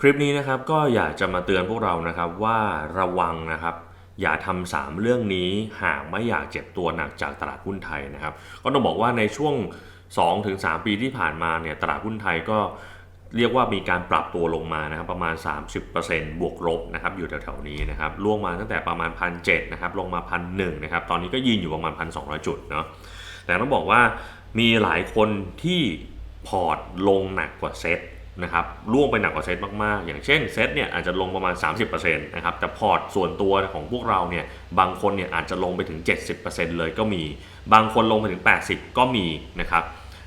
คลิปนี้นะครับก็อยากจะมาเตือนพวกเรานะครับว่าระวังนะครับ อย่าทำสามเรื่องนี้หากไม่อยากเจ็บตัวหนักจากตลาดหุ้นไทยนะครับ ก็ต้องบอกว่าในช่วง 2-3 ปีที่ผ่านมาเนี่ยตลาดหุ้นไทยก็เรียกว่ามีการปรับตัวลงมานะครับประมาณ 30%บวกลบนะครับอยู่แถวๆนี้นะครับล่วงมาตั้งแต่ประมาณ1,700นะครับลงมา1,100นะครับตอนนี้ก็ยืนอยู่ประมาณ 1,200 จุดเนาะแต่ต้องบอกว่ามีหลายคนที่พอร์ตลงหนักกว่าเซ็ต นะครับล่วงไปหนักกว่าเซ็ตมากๆ อย่างเช่นเซ็ตเนี่ยอาจจะลงประมาณ 30%นะครับแต่พอร์ตส่วนตัวของพวกเราเนี่ยบางคนเนี่ยอาจจะลงไปถึง 70%เลยก็มี บางคนลงไปถึง 80 ก็มีนะครับ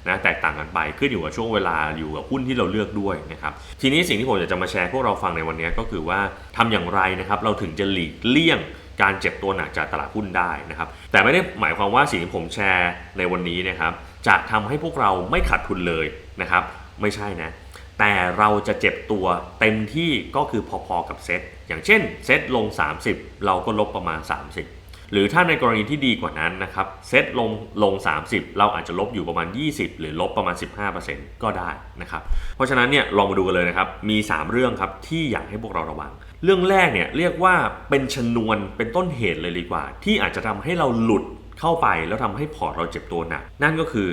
นะแตกต่างกันไปขึ้นอยู่กับช่วงเวลาอยู่กับหุ้นที่เราเลือกด้วยนะครับทีนี้สิ่งที่ผมอยากจะมาแชร์พวกเราฟังในวันนี้ก็คือว่าทำอย่างไรนะครับเราถึงจะหลีกเลี่ยงการเจ็บตัวหนักจากตลาดหุ้นได้นะครับแต่ไม่ได้หมายความว่าสิ่งที่ผมแชร์ในวันนี้นะครับจะทำให้พวกเราไม่ขาดทุนเลยนะครับไม่ใช่นะ แต่เราจะเจ็บตัวเต็มที่ก็คือพอๆกับเซตอย่างเช่นเซตลง 30 เราก็ลบประมาณ 30 หรือถ้าในกรณีที่ดีกว่านั้นนะครับเซตลงลง 30 เราอาจจะลบอยู่ประมาณ 20 หรือลบประมาณ 15%ก็ได้นะครับเพราะฉะนั้นเนี่ยลองมาดูกันเลยนะครับมี 3 เรื่องครับที่อยากให้พวกเราระวัง เรื่องแรกเนี่ยเรียกว่าเป็นชนวนเป็นต้นเหตุเลยดีกว่า ที่อาจจะทำให้เราหลุดเข้าไปแล้วทำให้พอร์ตเราเจ็บตัวหนักนั่นก็คือ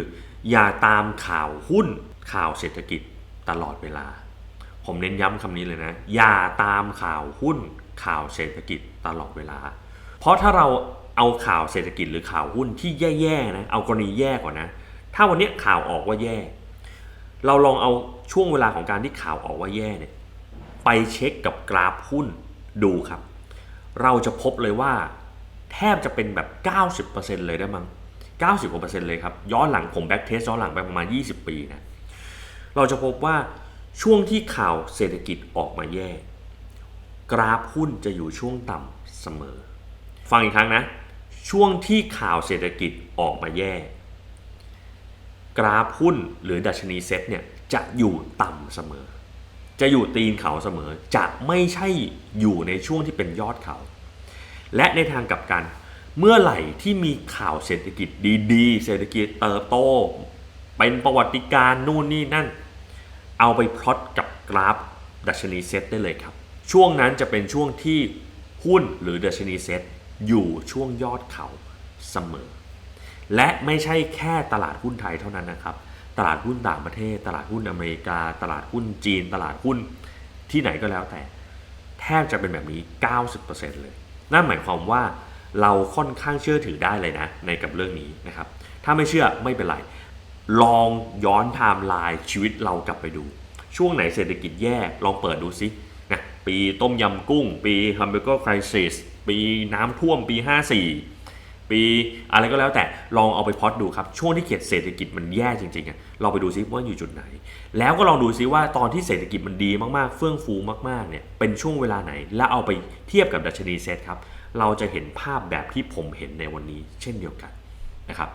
อย่าตามข่าวหุ้นข่าวเศรษฐกิจ ตลอดเวลา ผมเน้นย้ำคำนี้เลยนะ อย่าตามข่าวหุ้นข่าวเศรษฐกิจตลอดเวลา เพราะถ้าเราเอาข่าวเศรษฐกิจหรือข่าวหุ้นที่แย่ๆนะ เอากรณีแย่ก่อนนะ ถ้าวันนี้ข่าวออกว่าแย่ เราลองเอาช่วงเวลาของการที่ข่าวออกว่าแย่เนี่ย ไปเช็คกับกราฟหุ้นดูครับ เราจะพบเลยว่า แทบจะเป็นแบบ 90%เลยได้มั้ง90กว่าเปอร์เซ็นต์เลยครับ ย้อนหลังผมแบ็กเทสย้อนหลังไปประมาณ 20 ปีนะ เราจะพบว่าช่วงที่ข่าวเศรษฐกิจออกมาแย่ กราฟหุ้นจะอยู่ช่วงต่ำเสมอ ฟังอีกครั้งนะ ช่วงที่ข่าวเศรษฐกิจออกมาแย่ กราฟหุ้นหรือดัชนีเซ็ตเนี่ยจะอยู่ต่ำเสมอ จะอยู่ตีนเขาเสมอ จะไม่ใช่อยู่ในช่วงที่เป็นยอดเขา และในทางกลับกัน เมื่อไหร่ที่มีข่าวเศรษฐกิจดีๆ เศรษฐกิจเติบโต เป็นประวัติการณ์นู่นนี่นั่น เอาไปพลอตกับกราฟดัชนีเซ็ตได้เลยครับ ช่วงนั้นจะเป็นช่วงที่หุ้นหรือดัชนีเซ็ตอยู่ช่วงยอดเขาเสมอ และไม่ใช่แค่ตลาดหุ้นไทยเท่านั้นนะครับ ตลาดหุ้นต่างประเทศ ตลาดหุ้นอเมริกา ตลาดหุ้นจีน ตลาดหุ้นที่ไหนก็แล้วแต่ แทบจะเป็นแบบนี้ 90%เลย นั่นหมายความว่าเราค่อนข้างเชื่อถือได้เลยนะ ในกับเรื่องนี้นะครับ ถ้าไม่เชื่อไม่เป็นไร ลองย้อนไทม์ไลน์ชีวิตเรากลับไปดู ช่วงไหนเศรษฐกิจแย่ลองเปิดดูซินะปีต้มยำกุ้ง ปีฮัมเบอร์เกอร์คริสิสปีน้ำท่วมปี 54 ปีอะไรก็แล้วแต่ลองเอาไปพอดดูครับ ช่วงที่เกิดเศรษฐกิจมันแย่จริงๆอะเราไปดูซิว่าอยู่จุดไหน แล้วก็ลองดูซิว่าตอนที่เศรษฐกิจมันดีมากๆ เฟื่องฟูมากๆเนี่ยเป็นช่วงเวลาไหน แล้วเอาไปเทียบกับดัชนีเซตครับเราจะเห็นภาพแบบที่ผมเห็นในวันนี้เช่นเดียวกันนะครับ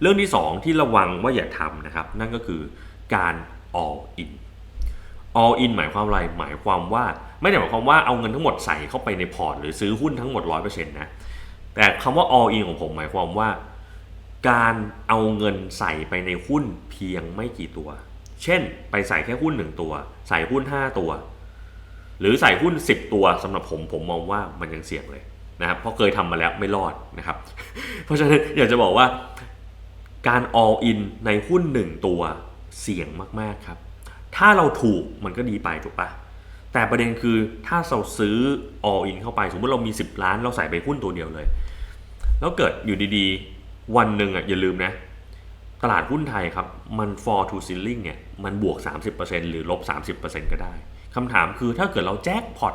เรื่องที่ 2 ที่ระวังว่าอย่าทำนะครับ นั่นก็คือการ all in all in หมายความอะไร หมายความว่าไม่ได้หมายความว่าเอาเงินทั้งหมดใส่เข้าไปในพอร์ต หรือซื้อหุ้นทั้งหมด 100%นะ แต่คำว่า all in ของผมหมายความว่า การเอาเงินใส่ไปในหุ้นเพียงไม่กี่ตัว เช่น ไปใส่แค่หุ้น 1 ตัว ใส่หุ้น 5 ตัว หรือใส่หุ้น 10 ตัวสำหรับผมผมมองว่ามันยังเสี่ยงเลยนะครับเพราะเคยทำมาแล้วไม่รอดนะครับ เพราะฉะนั้นอยากจะบอกว่า การ all in ในหุ้น 1 ตัวเสี่ยงมากๆครับ ถ้าเราถูกมันก็ดีไปถูกปะแต่ประเด็นคือถ้าเราซื้อ all in เข้าไป สมมติเรามี 10 ล้าน เราใส่ไปหุ้นตัวเดียวเลย แล้วเกิดอยู่ดีๆ วันหนึ่งอะอย่าลืมนะ ตลาดหุ้นไทยครับ มัน fall to ceiling เนี่ยมันบวก 30%หรือลบ 30%ก็ได้คำถามคือถ้าเกิดเราแจ็คพอต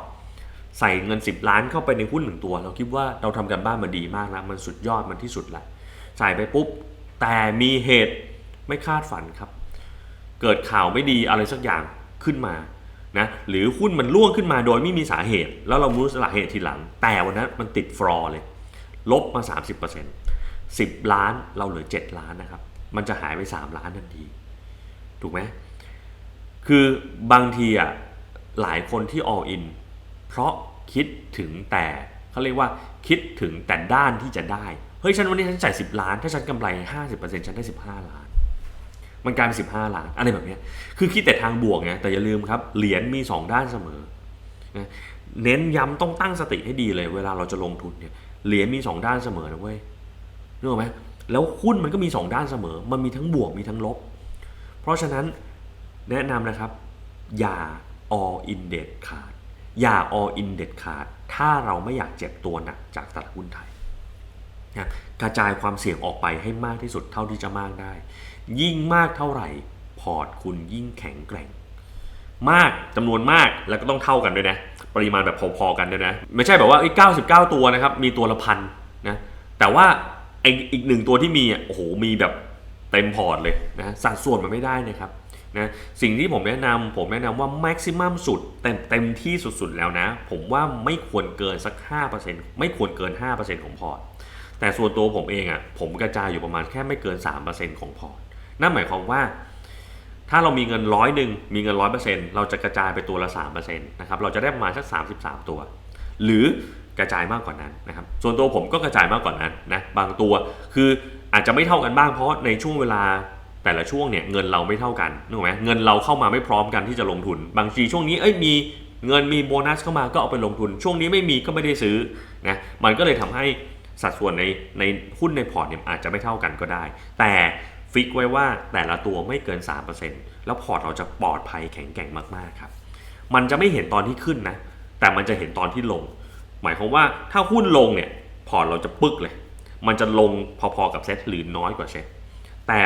ใส่เงิน 10 ล้านเข้าไปในหุ้นหนึ่งตัว เราคิดว่าเราทำกันบ้านมาดีมากแล้วมันสุดยอดมันที่สุดละใส่ไปปุ๊บ แต่มีเหตุไม่คาดฝันครับ เกิดข่าวไม่ดีอะไรสักอย่างขึ้นมานะหรือหุ้นมันร่วงขึ้นมาโดยไม่มีสาเหตุ แล้วเรารู้สาเหตุทีหลัง แต่วันนั้นมันติดฟลอเลย ลบมา 30% 10 ล้านเราเหลือ 7 ล้านนะครับ มันจะหายไป 3 ล้านทันที ถูกไหมคือบางทีอะหลายคนที่ all in เพราะคิดถึงแต่เขาเรียกว่าคิดถึงแต่ด้านที่จะได้ เฮ้ยฉันวันนี้ฉันจ่าย10ล้าน ถ้าฉันกำไร50%ฉันได้15ล้าน มันกลายเป็นสิบห้าล้านอะไรแบบนี้คือคิดแต่ทางบวกไงแต่อย่าลืมครับเหรียญมีสองด้านเสมอนะเน้นย้ำต้องตั้งสติให้ดีเลย เวลาเราจะลงทุนเนี่ยเหรียญมีสองด้านเสมอนะเว้ยนึกออกไหมแล้วหุ้นมันก็มีสองด้านเสมอ มันมีทั้งบวกมีทั้งลบ เพราะฉะนั้นแนะนำนะครับ อย่า all in เด็ดขาดอย่า all in เด็ดขาด ถ้าเราไม่อยากเจ็บตัวหนักจากตลาดหุ้นไทย นะกระจายความเสี่ยงออกไปให้มากที่สุดเท่าที่จะมากได้ ยิ่งมากเท่าไหร่ พอร์ตคุณยิ่งแข็งแกร่ง มากจำนวนมากแล้วก็ต้องเท่ากันด้วยนะ ปริมาณแบบพอๆกันด้วยนะ ไม่ใช่แบบว่าเอ้ย99ตัวนะครับ มีตัวละพันนะแต่ว่าไอ้อีกหนึ่งตัวที่มีอะโอ้โหมีแบบเต็มพอร์ตเลยนะสัดส่วนมันไม่ได้นะครับนะสิ่งที่ผมแนะนำผมแนะนำว่า maximum สุดเต็มเต็มที่สุดๆแล้วนะ ผมว่าไม่ควรเกินสัก 5%ไม่ควรเกิน 5%ของพอร์ต แต่ส่วนตัวผมเองอะผมกระจายอยู่ประมาณแค่ไม่เกิน 3%ของพอร์ตนั่นหมายความว่า ถ้าเรามีเงินร้อยหนึ่งมีเงินร้อยเปอร์เซ็นต์เราจะกระจายไปตัวละ3%นต์นะครับเราจะได้ประมาณสัก33ตัว หรือกระจายมากกว่านั้นนะครับ ส่วนตัวผมก็กระจายมากกว่านั้นนะบางตัวคืออาจจะไม่เท่ากันบ้างเพราะในช่วงเวลาแต่ละช่วงเนี่ยเงินเราไม่เท่ากันนึกออกไหมเงินเราเข้ามาไม่พร้อมกันที่จะลงทุน บางทีช่วงนี้เอ้ยมีเงินมีโบนัสเข้ามาก็เอาไปลงทุน ช่วงนี้ไม่มีก็ไม่ได้ซื้อนะมันก็เลยทำให้ สัดส่วนในในหุ้นในพอร์ตเนี่ยอาจจะไม่เท่ากันก็ได้ แต่ฟิกไว้ว่าแต่ละตัวไม่เกิน 3%แล้วพอร์ตเราจะปลอดภัยแข็งแกร่งมากๆครับ มันจะไม่เห็นตอนที่ขึ้นนะ แต่มันจะเห็นตอนที่ลง หมายความว่าถ้าหุ้นลงเนี่ยพอร์ตเราจะปึกเลย มันจะลงพอๆกับเซ็ตหรือน้อยกว่าเซ็ตแต่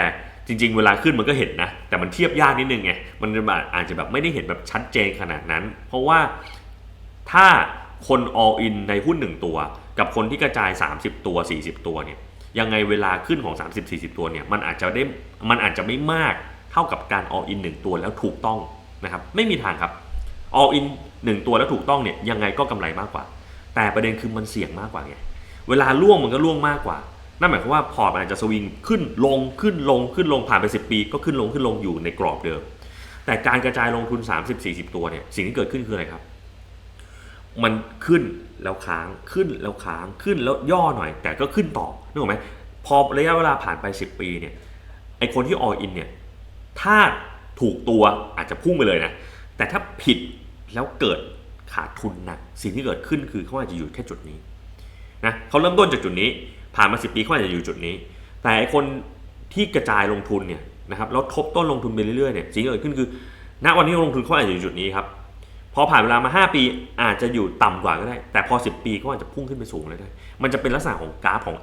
จริงๆ เวลาขึ้นมันก็เห็นนะ แต่มันเทียบยากนิดนึงไง มันอาจจะแบบไม่ได้เห็นแบบชัดเจนขนาดนั้น เพราะว่าถ้าคน all in ในหุ้น1ตัว กับคนที่กระจาย 30 ตัว 40 ตัวเนี่ยยังไงเวลาขึ้นของ 30-40 ตัวเนี่ยมันอาจจะได้มันอาจจะไม่มากเท่ากับการ all in 1 ตัวแล้วถูกต้องนะครับไม่มีทางครับ all in 1 ตัวแล้วถูกต้องเนี่ยยังไงก็กำไรมากกว่า แต่ประเด็นคือมันเสี่ยงมากกว่าไงเวลาล่วงมันก็ล่วงมากกว่านั่นหมายความว่าพอร์ตมันอาจจะสวิงขึ้นลงขึ้นลงขึ้นลงผ่านไป 10 ปี ก็ขึ้นลงขึ้นลงอยู่ในกรอบเดิม แต่การกระจายลงทุน 30-40 ตัวเนี่ยสิ่งที่เกิดขึ้นคืออะไรครับ มันขึ้นแล้วค้างขึ้นแล้วค้างขึ้นแล้วย่อหน่อย แต่ก็ขึ้นต่อนึกออกไหมพอระยะเวลาผ่านไป 10 ปีเนี่ยไอคนที่ all in เนี่ยถ้าถูกตัวอาจจะพุ่งไปเลยนะ แต่ถ้าผิดแล้วเกิดขาดทุนหนักสิ่งที่เกิดขึ้นคือเขาอาจจะอยู่แค่จุดนี้นะเขาเริ่มต้นจากจุดนี้ ผ่านมา 10 ปีเขาอาจจะอยู่จุดนี้ แต่ไอคนที่กระจายลงทุนเนี่ยนะครับแล้วทบต้นลงทุนไปเรื่อยๆเนี่ยสิ่งที่เกิดขึ้นคือ ณวันนี้ลงทุนเขาอาจจะอยู่จุดนี้ครับ พอผ่านเวลามา 5 ปีอาจจะอยู่ต่ำกว่าก็ได้ แต่พอ 10 ปีก็อาจจะพุ่งขึ้นไปสูงเลยได้ มันจะเป็นลักษณะของกราฟของ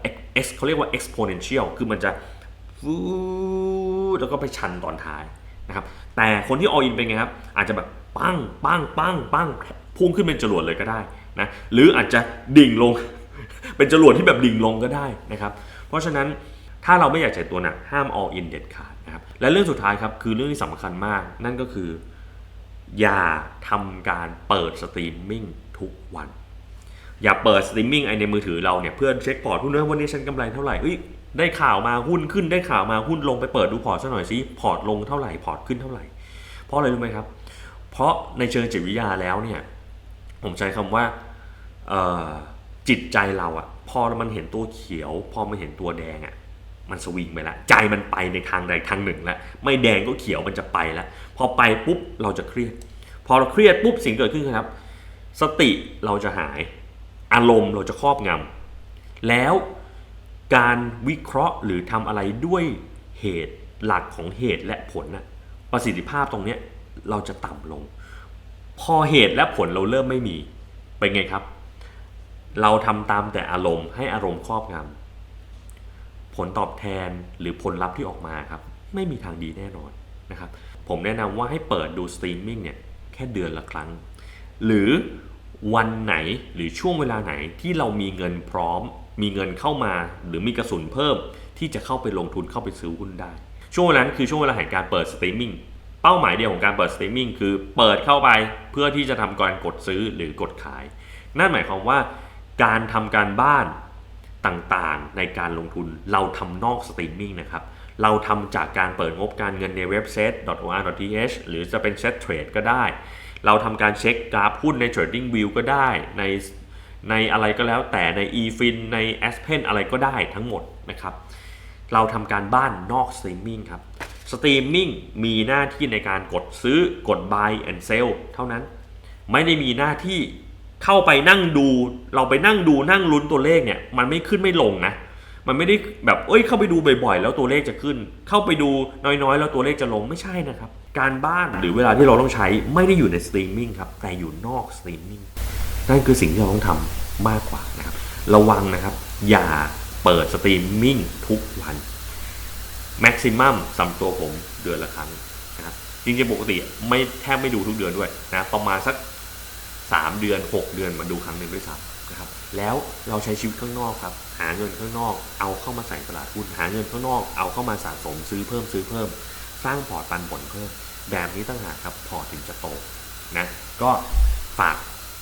x เขาเรียกว่า exponential คือมันจะฟูแล้วก็ไปชันตอนท้ายนะครับแต่คนที่ all in เป็นไงครับ อาจจะแบบปังปังปังปังพุ่งขึ้นเป็นจรวดเลยก็ได้นะหรืออาจจะดิ่งลง เป็นจรวดที่แบบดิ่งลงก็ได้นะครับ เพราะฉะนั้นถ้าเราไม่อยากใช้ตัวหนักห้าม all in เด็ดขาดนะครับและเรื่องสุดท้ายครับคือเรื่องที่สำคัญมากนั่นก็คือ อย่าทำการเปิดสตรีมมิ่งทุกวัน อย่าเปิดสตรีมมิ่งไอในมือถือเราเนี่ยเพื่อเช็คพอร์ตหุ้นนะวันนี้ฉันกำไรเท่าไหร่เอ้ยได้ข่าวมาหุ้นขึ้นได้ข่าวมาหุ้นลงไปเปิดดูพอร์ตซะหน่อยสิพอร์ตลงเท่าไหร่พอร์ตขึ้นเท่าไหร่ เพราะอะไรรู้ไหมครับ เพราะในเชิงจิตวิทยาแล้วเนี่ยผมใช้คำว่าจิตใจเราอะพอมันเห็นตัวเขียว พอมันเห็นตัวแดงอะ มันสวิงไปแล้วใจมันไปในทางใดทางหนึ่งแล้วไม่แดงก็เขียวมันจะไปแล้วพอไปปุ๊บเราจะเครียด พอเราเครียดปุ๊บสิ่งเกิดขึ้นครับ สติเราจะหาย อารมณ์เราจะครอบงำแล้วการวิเคราะห์หรือทำอะไรด้วยเหตุหลักของเหตุและผลนะประสิทธิภาพตรงนี้เราจะต่ำลง พอเหตุและผลเราเริ่มไม่มีเป็นไงครับ เราทำตามแต่อารมณ์ให้อารมณ์ครอบงำ ผลตอบแทนหรือผลลัพธ์ที่ออกมาครับไม่มีทางดีแน่นอนนะครับผมแนะนำว่าให้เปิดดูสตรีมมิ่งเนี่ยแค่เดือนละครั้ง หรือวันไหนหรือช่วงเวลาไหนที่เรามีเงินพร้อม มีเงินเข้ามา หรือมีกระสุนเพิ่ม ที่จะเข้าไปลงทุนเข้าไปซื้อหุ้นได้ ช่วงเวลานั้นคือช่วงเวลาแห่งการเปิดสตรีมมิ่งเป้าหมายเดียวของการเปิดสตรีมมิ่งคือเปิดเข้าไปเพื่อที่จะทำการกดซื้อหรือกดขาย นั่นหมายความว่าการทำการบ้าน ต่างๆ ในการลงทุนเราทำนอกสตรีมมิ่งนะครับ เราทำจากการเปิดงบการเงินในเว็บ set.or.th หรือจะเป็น set trade ก็ได้ เราทำการเช็คกราฟหุ้นใน trading view ก็ได้ในในอะไรก็แล้วแต่ใน eFin ใน Aspen อะไรก็ได้ทั้งหมดนะครับ เราทำการบ้านนอกสตรีมมิ่งครับสสตรีมมิ่งมีหน้าที่ในการกดซื้อกด buy and sell เท่านั้น ไม่ได้มีหน้าที่ เข้าไปนั่งดู เราไปนั่งดูนั่งลุ้นตัวเลขเนี่ย มันไม่ขึ้นไม่ลงนะมันไม่ได้แบบเอ้ยเข้าไปดูบ่อยๆ แล้วตัวเลขจะขึ้น เข้าไปดูน้อยๆ แล้วตัวเลขจะลงไม่ใช่นะครับ การบ้านหรือเวลาที่เราต้องใช้ไม่ได้อยู่ในสตรีมมิ่งครับแต่อยู่นอกสตรีมมิ่งนั่นคือสิ่งที่เราต้องทำมากกว่านะครับ ระวังนะครับ อย่าเปิดสตรีมมิ่งทุกวันแม็กซิมัมสำตัวผมเดือนละครั้งนะครับจริงๆปกติไม่แทบไม่ดูทุกเดือนด้วยนะประมาณสัก 3 เดือน 6 เดือนมาดูครั้งหนึ่งด้วยซ้ำนะครับแล้วเราใช้ชีวิตข้างนอกครับหาเงินข้างนอกเอาเข้ามาใส่ตลาดหุ้นหาเงินข้างนอกเอาเข้ามาสะสมซื้อเพิ่มซื้อเพิ่ม สร้างพอร์ตปันผลเพิ่ม แบบนี้ตั้งหากครับพอร์ตถึงจะโตนะก็ฝาก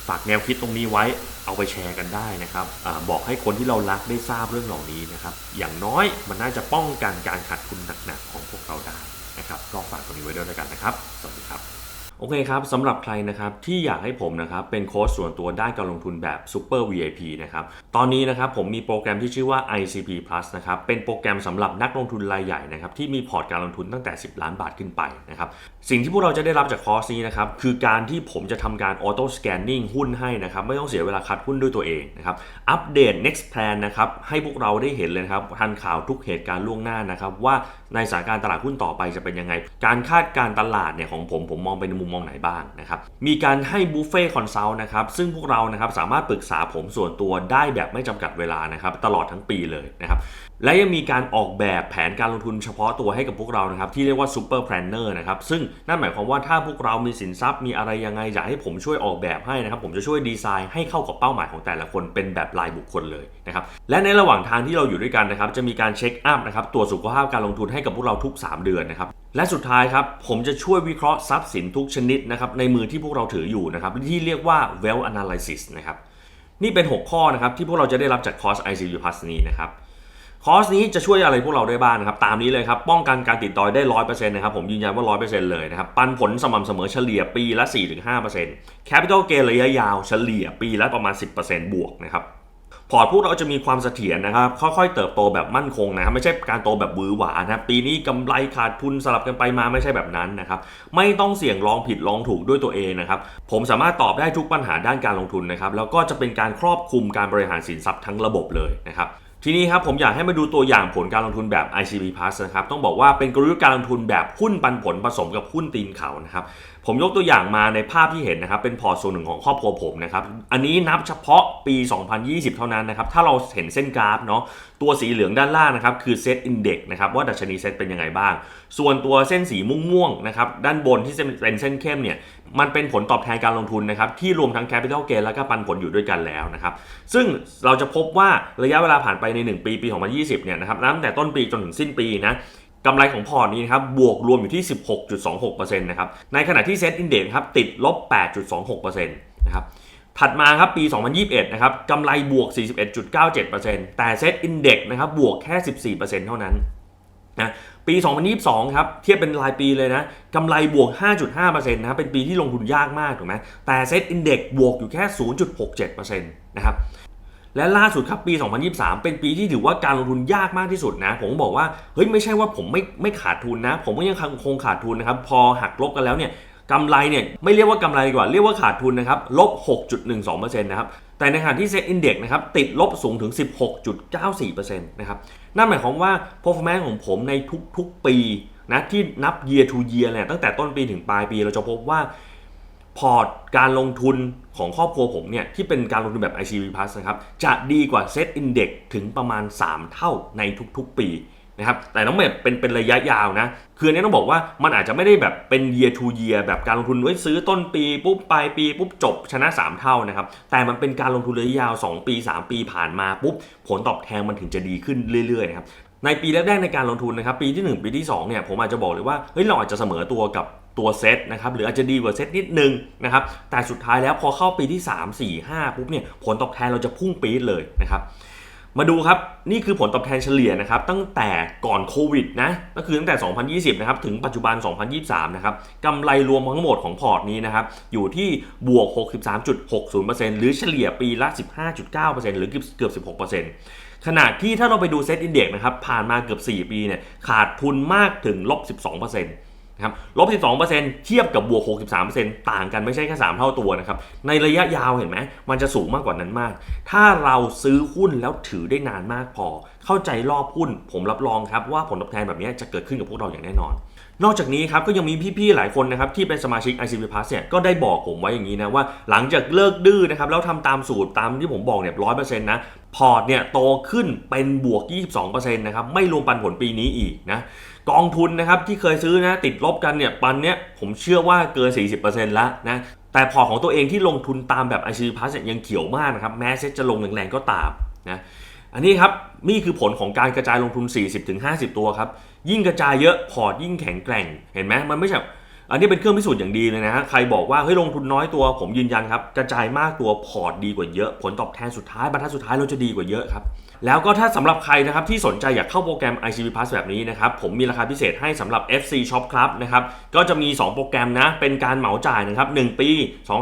ฝากแนวคิดตรงนี้ไว้เอาไปแชร์กันได้นะครับอบอกให้คนที่เรารักได้ทราบเรื่องเหล่านี้นะครับ อย่างน้อยมันน่าจะป้องกันการขาดทุนหนักๆของพวกเราได้นะครับ ก็ฝากตรงนี้ไว้ด้วยแล้วกันนะครับ สวัสดีครับ โอเคครับสำหรับใครนะครับที่อยากให้ผมนะครับเป็นโค้ชส่วนตัวด้านการลงทุนแบบ Super VIP นะครับตอนนี้นะครับผมมีโปรแกรมที่ชื่อว่า ICP Plus นะครับเป็นโปรแกรมสำหรับนักลงทุนรายใหญ่นะครับที่มีพอร์ตการลงทุนตั้งแต่ 10 ล้านบาทขึ้นไปนะครับสิ่งที่พวกเราจะได้รับจากคอร์สนี้นะครับคือการที่ผมจะทำการออโต้สแกนนิ่งหุ้นให้นะครับไม่ต้องเสียเวลาคัดหุ้นด้วยตัวเองนะครับอัปเดต next plan นะครับให้พวกเราได้เห็นเลยครับทันข่าวทุกเหตุการณ์ล่วงหน้านะครับว่า ในสถานการณ์ตลาดหุ้นต่อไปจะเป็นยังไง การคาดการตลาดเนี่ยของผมผมมองไปในมุมมองไหนบ้างนะครับ มีการให้บุฟเฟ่คอนซัลท์นะครับซึ่งพวกเรานะครับสามารถปรึกษาผมส่วนตัวได้แบบไม่จำกัดเวลานะครับตลอดทั้งปีเลยนะครับ และยังมีการออกแบบแผนการลงทุนเฉพาะตัวให้กับพวกเรานะครับ ที่เรียกว่าซูเปอร์แพลนเนอร์นะครับ ซึ่งนั่นหมายความว่าถ้าพวกเรามีสินทรัพย์มีอะไรยังไง อยากให้ผมช่วยออกแบบให้นะครับ ผมจะช่วยดีไซน์ให้เข้ากับเป้าหมายของแต่ละคนเป็นแบบรายบุคคลเลยนะครับและในระหว่างทางที่เราอยู่ด้วยกันนะครับ จะมีการเช็คอัพนะครับตรวจสุขภาพการลงทุนให้กับพวกเราทุก 3 เดือนนะครับและสุดท้ายครับผมจะช่วยวิเคราะห์ทรัพย์สินทุกชนิดนะครับในมือที่พวกเราถืออยู่นะครับที่เรียกว่า well analysis นะครับนี่เป็น 6 ข้อนะครับที่พวกเราจะได้รับจากคอร์ส ICU Plus นี้นะครับ คอร์สนี้จะช่วยอะไรพวกเราได้บ้างนะครับ ตามนี้เลยครับ ป้องกันการติดดอยได้ร้อยเปอร์เซ็นต์นะครับผมยืนยันว่าร้อยเปอร์เซ็นต์เลยนะครับ ปันผลสม่ำเสมอเฉลี่ยปีละ4-5% Capital Gain ระยะยาวเฉลี่ยปีละประมาณ10%บวกนะครับพอร์ตพวกเราจะมีความเสถียรนะครับ ค่อยๆ เติบโตแบบมั่นคงนะครับไม่ใช่การโตแบบหวือหวานะครับปีนี้กำไรขาดทุนสลับกันไปมาไม่ใช่แบบนั้นนะครับ ไม่ต้องเสี่ยงลองผิดลองถูกด้วยตัวเองนะครับ ผมสามารถตอบได้ทุกปัญหาด้านการลงทุนนะครับ แล้วก็จะเป็นการครอบคลุมการบริหารสินทรัพย์ทั้งระบบเลยนะครับ ทีนี้ครับผมอยากให้มาดูตัวอย่างผลการลงทุนแบบ ICB Plus นะครับต้องบอกว่าเป็นกลยุทธ์การลงทุนแบบหุ้นปันผลผสมกับหุ้นตีนเขานะครับผมยกตัวอย่างมาในภาพที่เห็นนะครับเป็นพอร์ตส่วนหนึ่งของครอบครัวผมนะครับอันนี้นับเฉพาะปี 2020 เท่านั้นนะครับถ้าเราเห็นเส้นกราฟเนาะตัวสีเหลืองด้านล่างนะครับคือเซตอินเด็กนะครับว่าดัชนีเซตเป็นยังไงบ้าง ส่วนตัวเส้นสีม่วงๆนะครับด้านบนที่เป็นเส้นเข้มเนี่ย มันเป็นผลตอบแทนการลงทุนนะครับที่รวมทั้ง Capital Gain และก็ปันผลอยู่ด้วยกันแล้วนะครับซึ่งเราจะพบว่าระยะเวลาผ่านไปใน 1 ปีปี 2020 เนี่ยนะครับนับตั้งแต่ต้นปีจนถึงสิ้นปีนะกำไรของพอร์ตนี้นะครับบวกรวมอยู่ที่ 16.26%นะครับในขณะที่เซ็ตอินเด็กครับติดลบ 8.26%นะครับถัดมาครับปี 2021 นะครับกำไรบวก 41.97%แต่เซ็ตอินเด็กนะครับบวกแค่ 14%เท่านั้น นะปี 2022 ครับ เทียบเป็นรายปีเลยนะกำไรบวก 5.5%นะครับเป็นปีที่ลงทุนยากมากถูกไหมแต่เซ็ตอินเด็กบวกอยู่แค่ 0.67%นะครับและล่าสุดครับปี 2023 เป็นปีที่ถือว่าการลงทุนยากมากที่สุดนะ ผมบอกว่าเฮ้ยไม่ใช่ว่าผมไม่ไม่ขาดทุนนะ ผมก็ยังคงขาดทุนนะครับ พอหักลบกันแล้วเนี่ย กำไรเนี่ยไม่เรียกว่ากำไรดีกว่า เรียกว่าขาดทุนนะครับลบ 6.12%นะครับแต่ในขณะที่เซ็ตอินเด็กนะครับติดลบสูงถึง 16.94%นะครับนั่นหมายความว่า performance ของผมในทุกๆปีนะที่นับ year to year เนี่ยตั้งแต่ต้นปีถึงปลายปีเราจะพบว่าพอร์ตการลงทุนของครอบครัวผมเนี่ยที่เป็นการลงทุนแบบ ICV Plus นะครับจะดีกว่าเซ็ตอินเด็กถึงประมาณ 3 เท่าในทุกๆปี นะครับแต่ต้องแบบเป็นเป็นระยะยาวนะ คืออนนี้ต้องบอกว่ามันอาจจะไม่ได้แบบเป็น year to year แบบการลงทุนไว้ซื้อต้นปีปุ๊บปลายปีปุ๊บจบชนะ 3 เท่านะครับ แต่มันเป็นการลงทุนระยะยาว 2 ปี 3 ปีผ่านมาปุ๊บผลตอบแทนมันถึงจะดีขึ้นเรื่อยๆนะครับในปีแรกๆในการลงทุนนะครับปีที่ 1 ปีที่2เนี่ยผมอาจจะบอกเลยว่าเฮ้ยเราอาจจะเสมอตัวกับตัวเซตนะครับหรืออาจจะดีกว่าเซตนิดนึงนะครับแต่สุดท้ายแล้วพอเข้าปีที่ 3 4 5ปุ๊บเนี่ยผลตอบแทนเราจะพุ่งปี๊ดเลยนะครับ มาดูครับ นี่คือผลตอบแทนเฉลี่ยนะครับ ตั้งแต่ก่อนโควิดนะก็คือตั้งแต่ 2020 นะครับ ถึงปัจจุบัน 2023 นะครับกำไรรวมทั้งหมดของพอร์ตนี้นะครับ อยู่ที่บวก 63.60%หรือเฉลี่ยปีละ 15.9%หรือเกือบ 16%ขณะที่ถ้าเราไปดูเซตอินเด็กนะครับ ผ่านมาเกือบ 4 ปีเนี่ย ขาดทุนมากถึงลบ 12% นะครับลบ 12%เทียบกับบวก 63%ต่างกันไม่ใช่แค่ 3 เท่าตัวนะครับ ในระยะยาวเห็นไหม มันจะสูงมากกว่านั้นมาก ถ้าเราซื้อหุ้นแล้วถือได้นานมากพอ เข้าใจรอบหุ้น ผมรับรองครับว่าผลตอบแทนแบบนี้จะเกิดขึ้นกับพวกเราอย่างแน่นอน นอกจากนี้ครับก็ยังมีพี่ๆหลายคนนะครับที่เป็นสมาชิก ICP Plus เนี่ยก็ได้บอกผมไว้อย่างนี้นะว่า หลังจากเลิกดื้อนะครับแล้วทำตามสูตรตามที่ผมบอกเนี่ยร้อยเปอร์เซ็นต์นะ พอร์ตเนี่ยโตขึ้นเป็นบวก 22%นะครับไม่รวมปันผลปีนี้อีกนะกองทุนนะครับที่เคยซื้อนะติดลบกันเนี่ยปันเนี้ยผมเชื่อว่าเกิน 40%แล้วนะแต่พอร์ตของตัวเองที่ลงทุนตามแบบ ICP Plus เนี่ยยังเขียวมากนะครับแม้เซ็ตจะลงแรงๆก็ตามนะอันนี้ครับนี่คือผลของการกระจายลงทุน 40-50 ตัวครับยิ่งกระจายเยอะพอร์ตยิ่งแข็งแกร่งเห็นไหมมันไม่ใช่ อันนี้เป็นเครื่องพิสูจน์อย่างดีเลยนะฮะใครบอกว่าเฮ้ยลงทุนน้อยตัวผมยืนยันครับกระจายมากตัวพอร์ตดีกว่าเยอะ ผลตอบแทนสุดท้ายบรรทัดสุดท้ายเราจะดีกว่าเยอะครับแล้วก็ถ้าสำหรับใครนะครับที่สนใจอยากเข้าโปรแกรม ICP Plus แบบนี้นะครับผมมีราคาพิเศษให้สำหรับ FC Shop Club นะครับก็จะมี 2 โปรแกรมนะเป็นการเหมาจ่ายนะครับ1ปี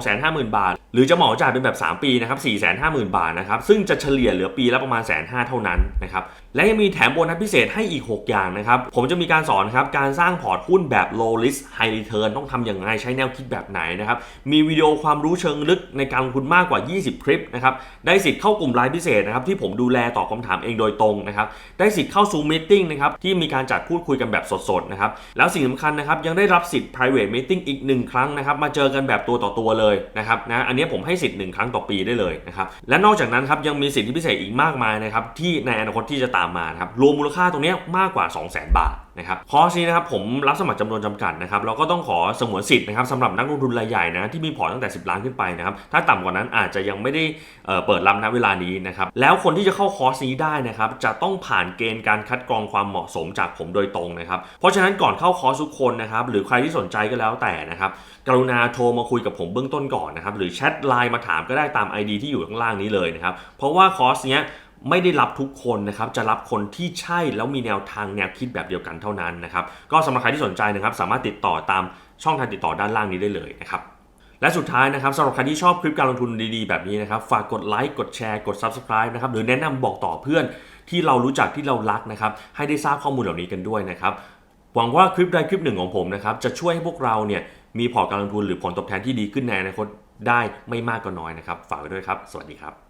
250,000 บาท หรือจะเหมาจ่ายเป็นแบบ 3 ปีนะครับ450,000 บาทนะครับซึ่งจะเฉลี่ยเหลือปีละประมาณแสนห้าเท่านั้นนะครับและยังมีแถมโบนัสพิเศษให้อีก 6 อย่างนะครับ ผมจะมีการสอนครับ การสร้างพอร์ตหุ้นแบบ low risk high return ต้องทำอย่างไรใช้แนวคิดแบบไหนนะครับ มีวิดีโอความรู้เชิงลึกในการลงทุนมากกว่า 20 คลิปนะครับ ได้สิทธิ์เข้ากลุ่มไลน์พิเศษนะครับที่ผมดูแลตอบคำถามเองโดยตรงนะครับ ได้สิทธิ์เข้า Zoom Meeting นะครับที่มีการจัดพูดคุยกันแบบสดๆนะครับ แล้วสิ่งสำคัญนะครับยังได้รับสิทธิ์ private meeting อีกหนึ่งครั้งนะครับมาเจอกันแบบตัวต่อตัวเลยนะครับนะอันนี้ผมให้สิทธิ์หนึ่งครั้งต่อปีได้เลยนะครับและนอกจากนั้นครับยังมีสิทธิพิเศษอีกมากมายนะครับที่ในอนาคตที่จะตามมาครับรวมมูลค่าตรงนี้มากกว่า 200,000 บาทนะครับคอร์สนี้นะครับผมรับสมัครจำนวนจำกัดนะครับแล้วก็ต้องขอสงวนสิทธิ์นะครับสำหรับนักลงทุนรายใหญ่นะที่มีพอร์ตตั้งแต่ 10 ล้านขึ้นไปนะครับถ้าต่ำกว่านั้นอาจจะยังไม่ได้เเปิดรับณเวลานี้นะครับแล้วคนที่จะเข้าคอร์สนี้ได้นะครับจะต้องผ่านเกณฑ์การคัดกรองความเหมาะสมจากผมโดยตรงนะครับเพราะฉะนั้นก่อนเข้าคอร์สทุกคนนะครับหรือใครที่สนใจก็แล้วแต่นะครับกรุณาโทรมาคุยกับผมเบื้องต้นก่อนนะครับหรือแชทไลน์มาถามก็ได้ตาม ID ที่อยู่ข้างล่างนี้เลยนะครับเพราะว่าคอร์สเนี้ย ไม่ได้รับทุกคนนะครับ จะรับคนที่ใช่แล้วมีแนวทางแนวคิดแบบเดียวกันเท่านั้นนะครับ ก็สำหรับใครที่สนใจนะครับ สามารถติดต่อตามช่องทางติดต่อด้านล่างนี้ได้เลยนะครับ และสุดท้ายนะครับสำหรับใครที่ชอบคลิปการลงทุนดีๆ แบบนี้นะครับ ฝากกดไลค์กดแชร์กด Subscribe นะครับ หรือแนะนำบอกต่อเพื่อนที่เรารู้จักที่เรารักนะครับ ให้ได้ทราบข้อมูลเหล่านี้กันด้วยนะครับ หวังว่าคลิปใดคลิปหนึ่งของผมนะครับ จะช่วยให้พวกเราเนี่ยมีพอร์ตการลงทุนหรือผลตอบแทนที่ดีขึ้นในอนาคตได้ไม่มากก็น้อยนะครับ ฝากไว้ด้วยครับ สวัสดีครับ